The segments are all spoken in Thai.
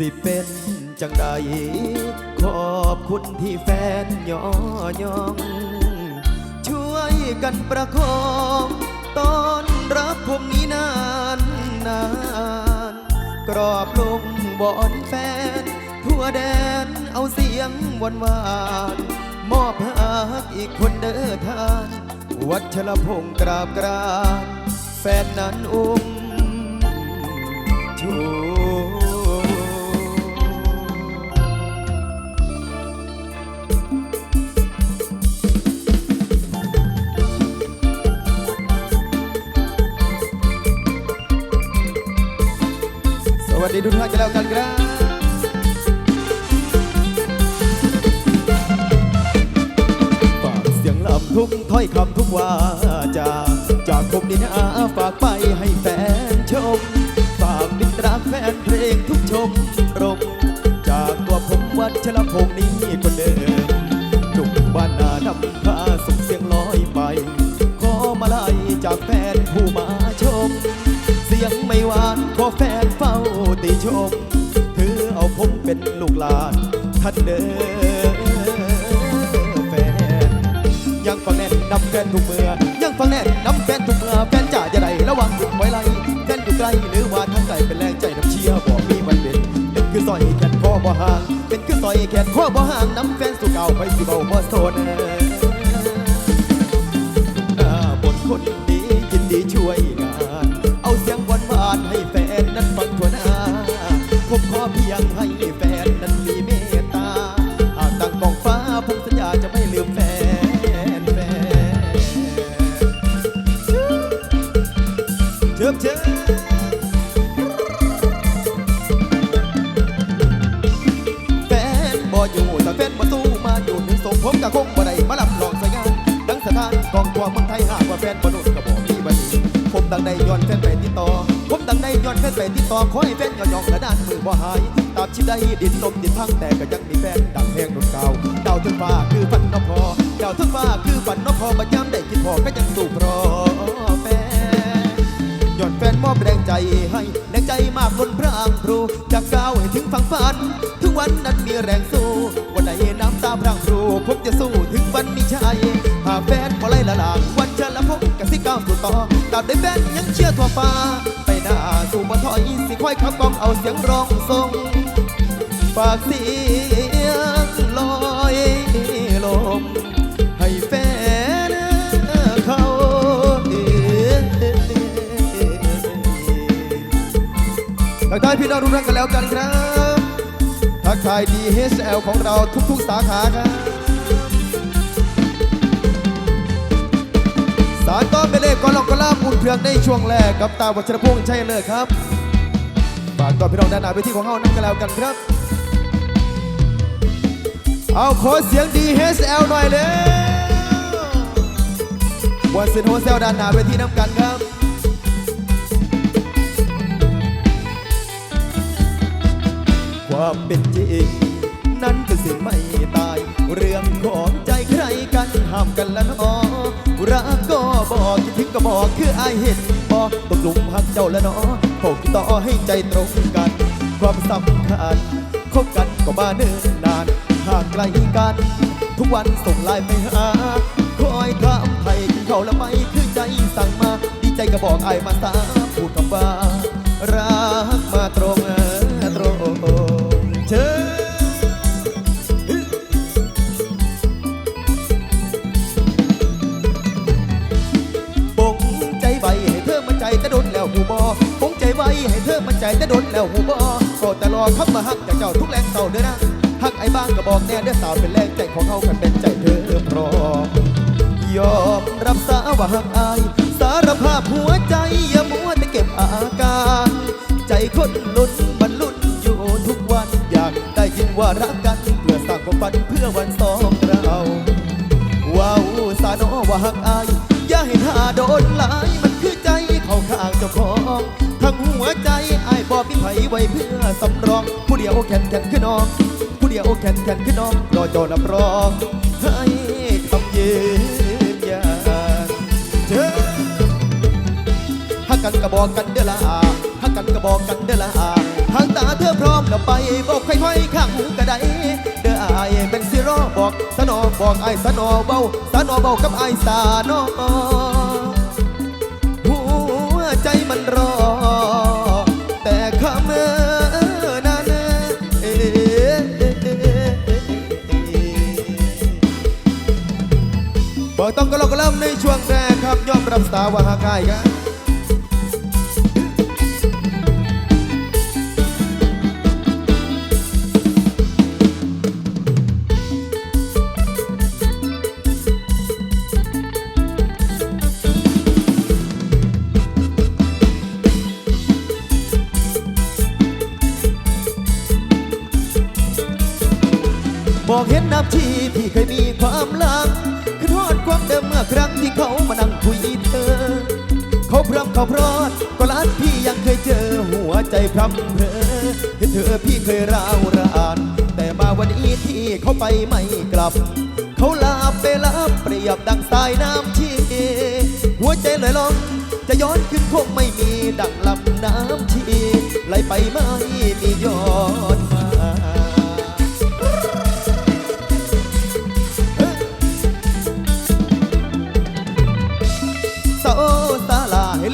สิเป็นจังใด ขอบคุณที่แฟนย่อยอง ช่วยกันประคองตอนรับผมนี้นานนานกรอบลงบอนแฟน ทั่วแดนเอาเสียงหวานหวานมอบหักอีกคนเดินทางวัชรพงศ์กราบกรานแฟนนั้นอุ้มชู ดูทุกท่าจะแล้วกันครับฝากเสียงลำทุกถ้อยคำทุกว่าจาจากผมนี่นะฝากไปให้แฟนชม ฝากมิตรรักแฟนเพลงทุกชมรมจากตัวผมวัดชลพงษ์นี้ ชม ถือเอาผมเป็นลูกหลานท่านเด้อแฟน ยังฟังแน่นนำแฟนทุกเมื่อ ยังฟังแน่นนำแฟนทุกเมื่อ แฟนจ่าจะไดระวังหุดไว้ไรแฟนอยู่ไกลหรือว่าทางไกลเป็นแรงใจน้ำเชียร์บอกมีมันเป็นเป็นคือซอยแขนคอบ่ห่าง เป็นคือซอยแขนคอบ่ห่างนำแฟนสู่เก่าไปสิเบาบ่โซน เพียงให้แฟนนั้นมีเมตตาหากตั้งกองฟ้าผมสัญญาจะไม่ลืมแฟนแฟนเชิบเชิบแฟนบ่อยู่แต่แฟนมาสู้มาอยู่ถึงส่งผมกับคงบ่ได้มารับรองใส่งานดังสถานกองทัวเมืองไทยหากว่าแฟนบนุษก็บอกมีบัดนี้ผมดังได้ย้อนแฟนไปติดต่อ แฟนไปติดต่อขอให้แฟนยอยองและด้านมือบ่หายตาบชิดได้ดินลมดินพังแต่ก็ยังมีแฟนดังแพงรุ่นเก่าดาวถึงฟ้าคือฝันนพอเดาวถึงฟ้าคือฝันนพอบัดยามได้คิดพอก็ยังสู้เพรอแฟนย้อนแฟนมอบแรงใจให้แรงใจมากบนพระอังครูจากก้าวให้ถึงฝั่งฝันถึงวันนั้นมีแรงสู้วันไหนน้ำตาพรังครูผมจะสู้ถึงวันมีชัยหากแฟนบ่ไล่ละลางวันเชิญละพบกับสิก้าวสู่ต่อตาบใดแฟนยังเชื่อทั่วฟ้า สู่บ่ถอยสิค่อยขับกลองเอาเสียงร้องทรงฝากเสียงลอยลมให้แฟนเขาทักทายพี่น้องทุกท่านกันแล้วกันครับ ทักทาย DHL ของเราทุกๆสาขาครับ สารต้อนไปเลยก่อนลองกระลาบอุ่นเครื่องในช่วงแรกกับตาวัชรพงษ์ชัยเลิศครับฝากต่อพี่น้องด้านหน้าเวทีของเรานั่นกันแล้วกันครับ เอาขอเสียง DHL หน่อยเร็ววันสินโฮเซลด้านหน้าเวทีน้ำกันครับความเป็นจริงนั้นคือสิ่งไม่ตาย เรื่องของใจใครกันห้ามกันละเนอ รักก็บอกคิดถึงก็บอกคืออายเห็นบอกตกลุมหักเจ้าและเนอผมต่อให้ใจตรงกัน ความสำคัญคบกันก็มาเนิ่นนานห่างไกลกัน ทุกวันส่งไลน์ไปหาคอยถามไทยเขาแล้วไม่คือใจสั่งมา ดีใจก็บอกไอ้ายมาสาพูดคำว่ารักมาตรง บอปงใจไว้ให้เธอมันใจแต่โดนแล้วหูบอก็แต่รอคำมาฮักจากเจ้าทุกแรงเศร้าเด้อนะฮักไอ้บ้างก็บอกแน่เด้อสาวเป็นแรงใจของเขากันเป็นใจเธอพร้อมยอมรับสาว่าฮักอาย สารภาพหัวใจอย่ามัวแต่เก็บอาการ ใจคนลุ้นมันลุ้นอยู่ทุกวันอยากได้ยินว่ารัก ไผไว้เพื่อสำรอง ผู้เดียวแขนแขนขึ้นน้อง ผู้เดียวแขนแขนขึ้นน้องรอจอนับรองให้คำยืนยันเธอฮักกันกระบอกกันเด้อละฮักกันกระบอกกันเด้อละทางตาเธอพร้อมแล้วไปบอกค่อยๆข้างหูกระไดเด้ออายเป็นสิรอบอกสนอบอกไอ้สนอเบาสนอเบากับไอ้สานอหัวใจมันรอ รับยอมรับสาวาหากายกันบอกเห็นน้ำชีที่เคยมีความหลัง ความเดิมเมื่อครั้งที่เขามานั่งคุยเธอ เขาพรำเขาพรอดก็ล้านพี่ยังเคยเจอหัวใจพรำเพอเห็นเธอพี่เคยร้าวราน แต่มาวันนี้ที่เขาไปไม่กลับ เขาลาบไปลับเปรียบดังสายน้ำชีหัวใจลอยลองจะย้อนขึ้นคงไม่มีดังลำน้ำชีไหลไปไม่มีย้อนมา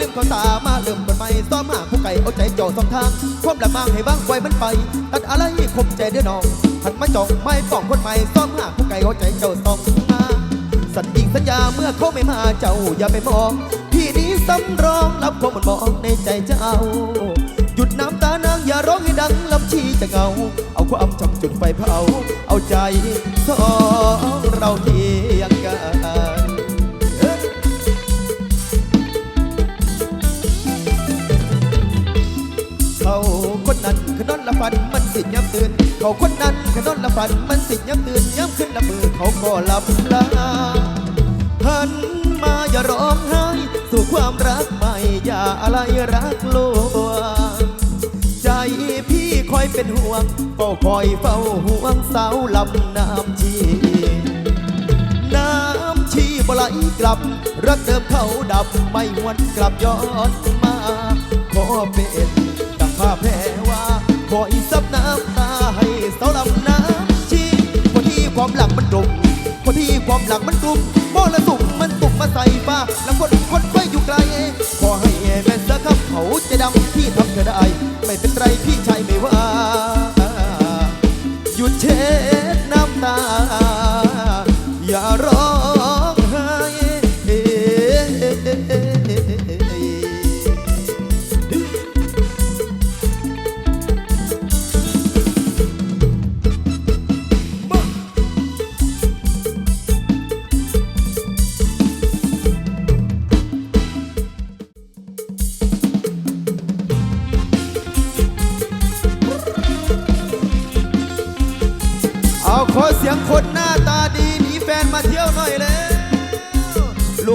ลืมเขาตามาเริ่มกันใหม่ซ้อมหาผู้ไก่เอาใจจ่อสองทางความละมางให้บ้างไว้มันไป ตัดอะไรคมใจเด้อน้องหันมาจ้องไม่ป้องคนใหม่ซ้อมหาผู้ไก่เอาใจเจ้าสองทางสัญญิงสัญญาเมื่อเขาไม่มาเจ้าอย่าไปมองพี่นี้สำรองรับความมันมองในใจเจ้าหยุดน้ำตานางอย่าร้องให้ดังลำชีจะเงา เอาความจำจุดไฟเผา เอาใจสองเราที ขนอนละฟันมันสิย้ำตื่น เขาคนนั้นขนอนละฟันมันสิย้ำตื่นย้ำขึ้นละมือเขาก็หลับลาหันมาอย่าร้องไห้ สู่ความรักใหม่อย่าอะไรรักลวงใจพี่คอยเป็นห่วงเฝ้าคอยเฝ้าห่วงสาวลำน้ำชีน้ำชีบไหลกลับ รักเดิมเขาดับไม่หวนกลับย้อนมาขอเป็นดังผ้าแพ บ่อยซับน้ำตาให้สาวลำน้ำชีคนที่ความหลังมันตรงคนที่ความหลังมันกลุ่มมรสุมมันตุกมาใส่ป้าแล้วคนคนไปอยู่ไกลขอให้แม่เสือคำเขาจะดำที่ทำเธอได้ ไม่เป็นไรพี่ชายไม่ว่า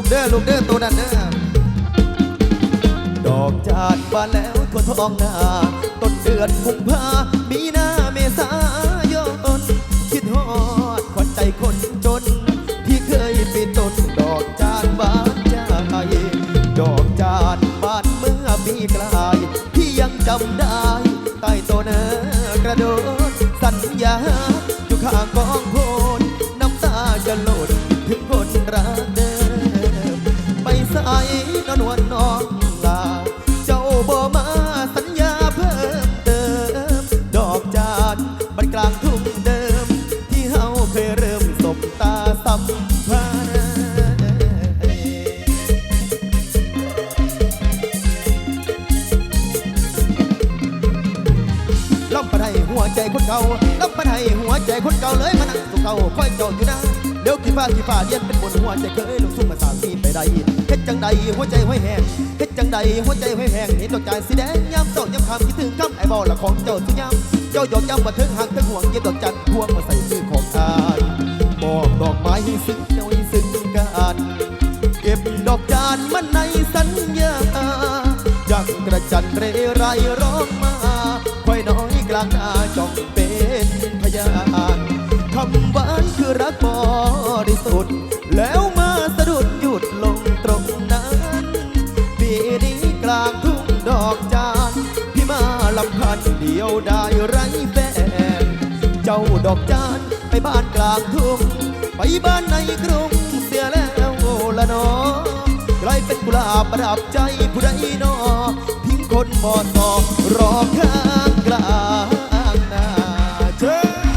กเด้อลูกเด้อตัวนั้นเด้อดอกจานบานแล้วทั่วท้องนาต้นเดือนกุมภามีนาเมษายนคิดฮอดขวัญใจคนจน ที่เคยเปีนต้นดอกจานบานใจดอกจานบานเมื่อปีกลายที่ยังจำได้ใต้ต้นกระโดดสัญญา นวนน้องลา เจ้าบ่มาสัญญาเพิ่มเติม ดอกจานบันกลาง ใดหัวใจห้อยแหงเฮ็ดจังใดหัวใจห้อยแหงเห็นดอกจันสีแดงยามเจ้ายามคำคิดถึงคำไอ้บอละของเจ้าสุยามเจ้าหยอกย้ำว่าถึงหักถึงห่วงเย็นดอกจันทร์พวงมาใส่มือของอายบอกดอกไม้ให้ซึ้งเจ้าให้ซึ้งกัน จ้าดอกจานไปบ้านกลางทุ่งไปบ้านในกรุงเสียแล้วละนอใครเป็นกุหลาบประดับใจผู้ใดนอทิ้งคนบอดต่อรอข้างกลางนาเชิญ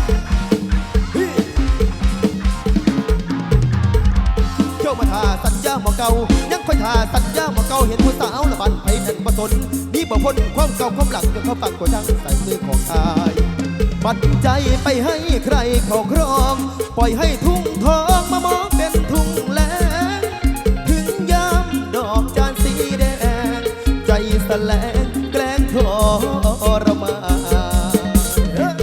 เที่ยวมาทาสัญญาหมอเก่ายังคอยทาสัญญาหมอเก่าเห็นผู้สาวละบันไผนั่นประสนนี่บ่พ้นความเก่าความหลังจนเขาฟังกวดดังใส่มือของอาย ปัดใจไปให้ใครเขาครอง ปล่อยให้ทุ่งทองมามองเป็นทุ่งแลงถึงยามดอกจานสีแดง ใจแสลงแกล้งทรมาน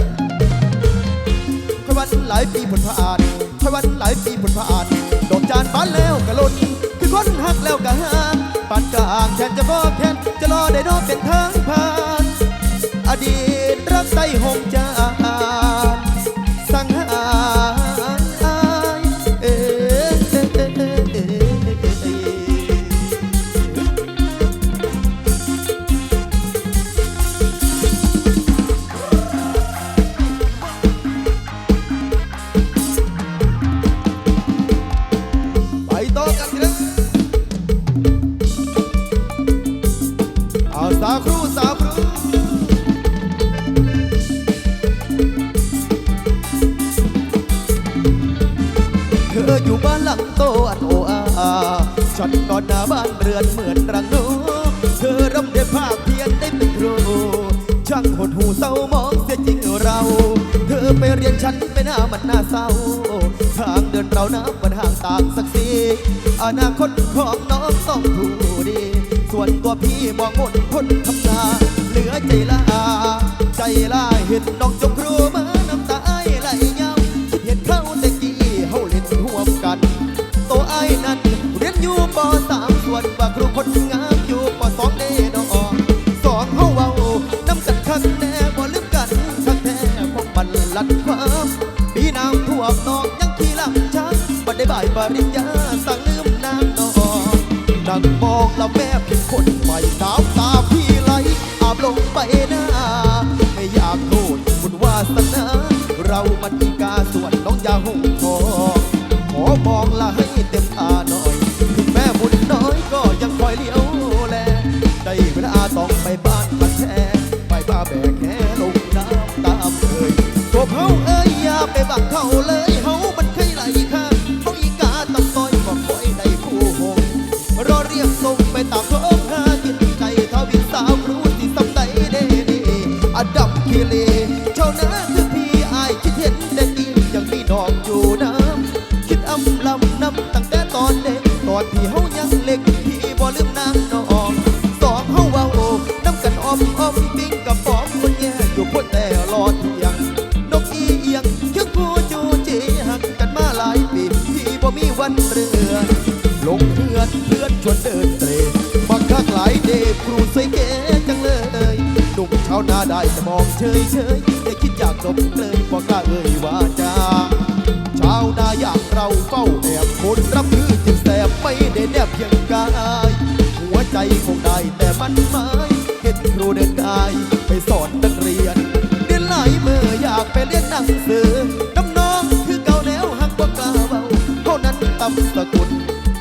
คอยวันหลายปีผลผ่านค่อยวันหลายปีผลผ่าน ดอกจานบานแล้วกะลนคือคนหักแล้วกะหางปานกลางแทนจะบอกแทนจะรอได้นอเป็นทางผ่าน อดีตรักใส่หง เธออยู่บ้านหลังโตอันโออาฉันนอนหน้าบ้านเรือนเหมือนรังนกเธอร่ำเรียนภาคเพียนได้เป็นครูช่างหดหูเศร้ามองเสียจริงเรา เธอไปเรียนฉันไปหน้ามันน่าเศร้า ทางเดินเรานับมันห่างต่างสักสีอนาคตของน้องต้องถูดี ส่วนตัวพี่มองหมนพ้นคำนาเหลือใจละอา ใจลาเห็นน้องจงครูมาน้ ครูคนงามอยู่ปสองเดดอกสองเฮาเว้าน้ำกันคักแน่บ่ลืมกันชักแท้พวกมันลัดความปีน้ำท่วมนอกยังขี่ลำช้างบัดได้บ่ายปริญญาสั่งลืมนางนอกดังมองแล้วแม่เป็นคนใหม่น้ำตาพี่ไหลอาบลงไปหน้าไม่อยากโทษบุญวาสนา เรามันอีกาส่วนน้องยาหุงทองขอมองละให้ ลืมนางน้องสองเฮาว้าน้ำกันออมออมปิ้งกับปอมคนแย่อยู่พ้นแต่รอเที่ยงนกอีเอียงเคียงคู่จูจีหักกันมาหลายปีพี่บ่มีวันเรือลงเพื่อนเพื่อนชวนเดินเตรบักคักหลายเดฟครูใสวยเก๋จังเลยหนุ่มชาวนาได้แต่มองเฉยเฉยอย่าคิดอยากจบเลยบอกล้าเอ่ยว่าจาชาวนาอย่างเราเฝ้าแอบคนรับมือจึงแสบไม่ได้แนบเพียงกายันหมายเห็นครูเดินกายไปสอนนักเรียนเรียนหลายมืออยากไปเรียนหนังสือน้ำน้องคือเก่าแนวหักบ่ากล้าเบาเท่านั้นตำสกุล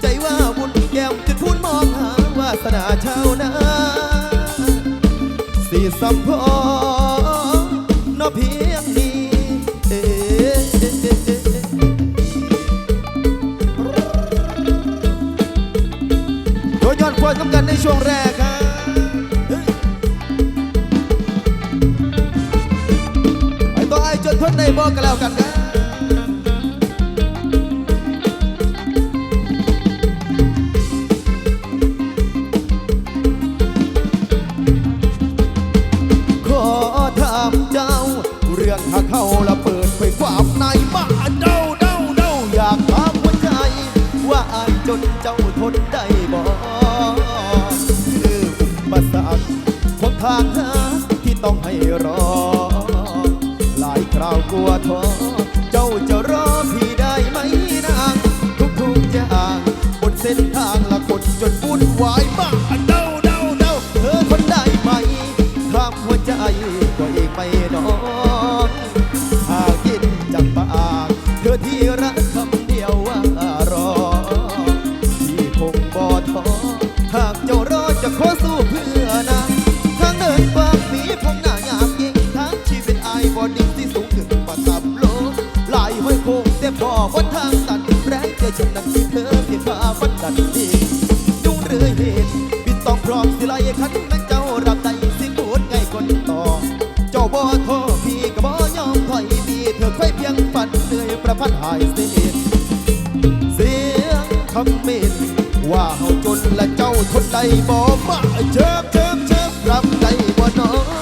ใจว่าบุญแก้มจะทูลมองหาวาสนาชาวนาสีสัมพอนาเพียงนี้เอ๊โดยย้อนควรสำคัญในช่วงแรกครับ ต่อไอ้จนในบอกกันแล้วกันครับขอถามเจ้าเรื่องถ้าเข้าละเปิดไปความในบ้าเด้าเด้าเด้าอยากถามหัวใจ ว่าอายจนเจ้าทนได้บ่คืออุปสรรคของทางหาที่ต้องให้รอ รากลัวท้อเจ้าจะรอพี่ได้ไหมนางทุกๆอย่างบนเส้นทางละคนจนวุ่นวายบ้าง พันหายสิเสียงคำเมนว่าเฮาจนและเจ้าทนได้บ่มาเชิบเชิบเชิบรับได้บ่น้อง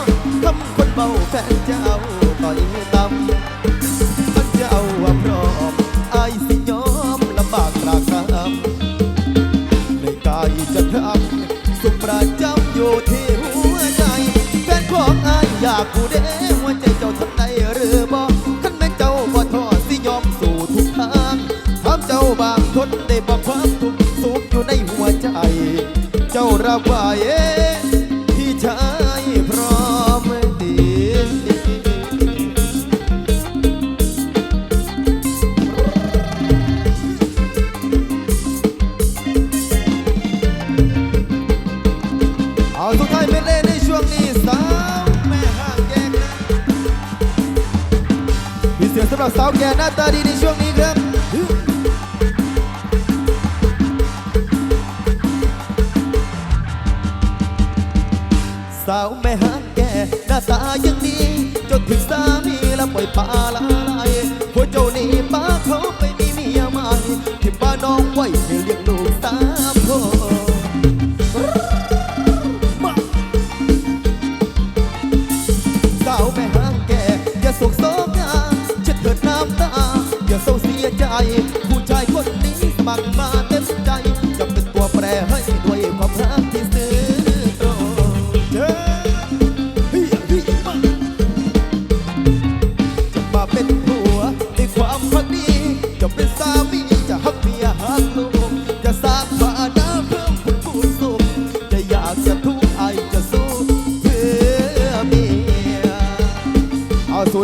ถึงสามีและปล่อยปลาละลายหัวเจ้านี่ป้าเขาไปมีเมียใหม่ที่ป้าน้องไว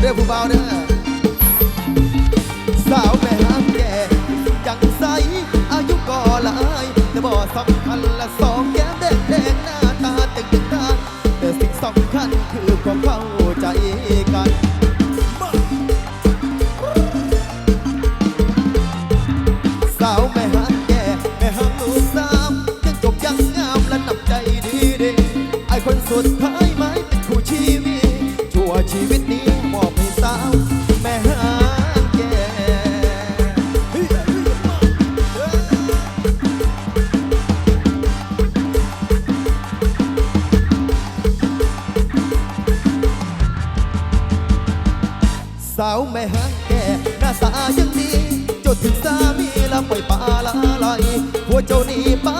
everybody 就你吧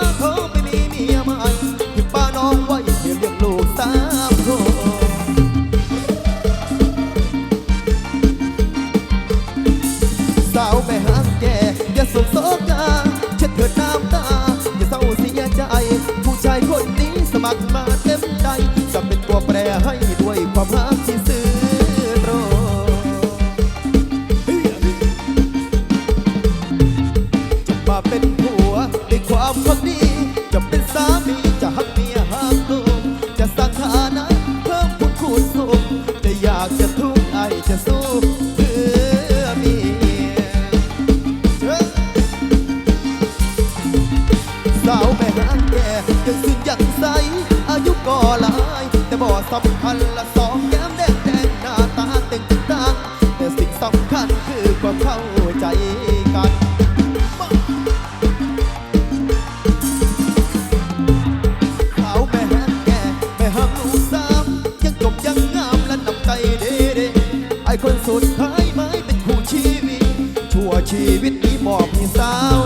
ชีวิตนี้บอกมีสาว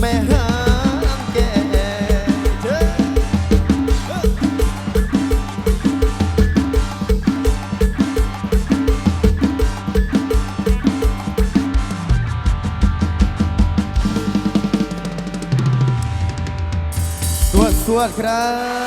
แม่หาแก่เธอสวดสวดครับ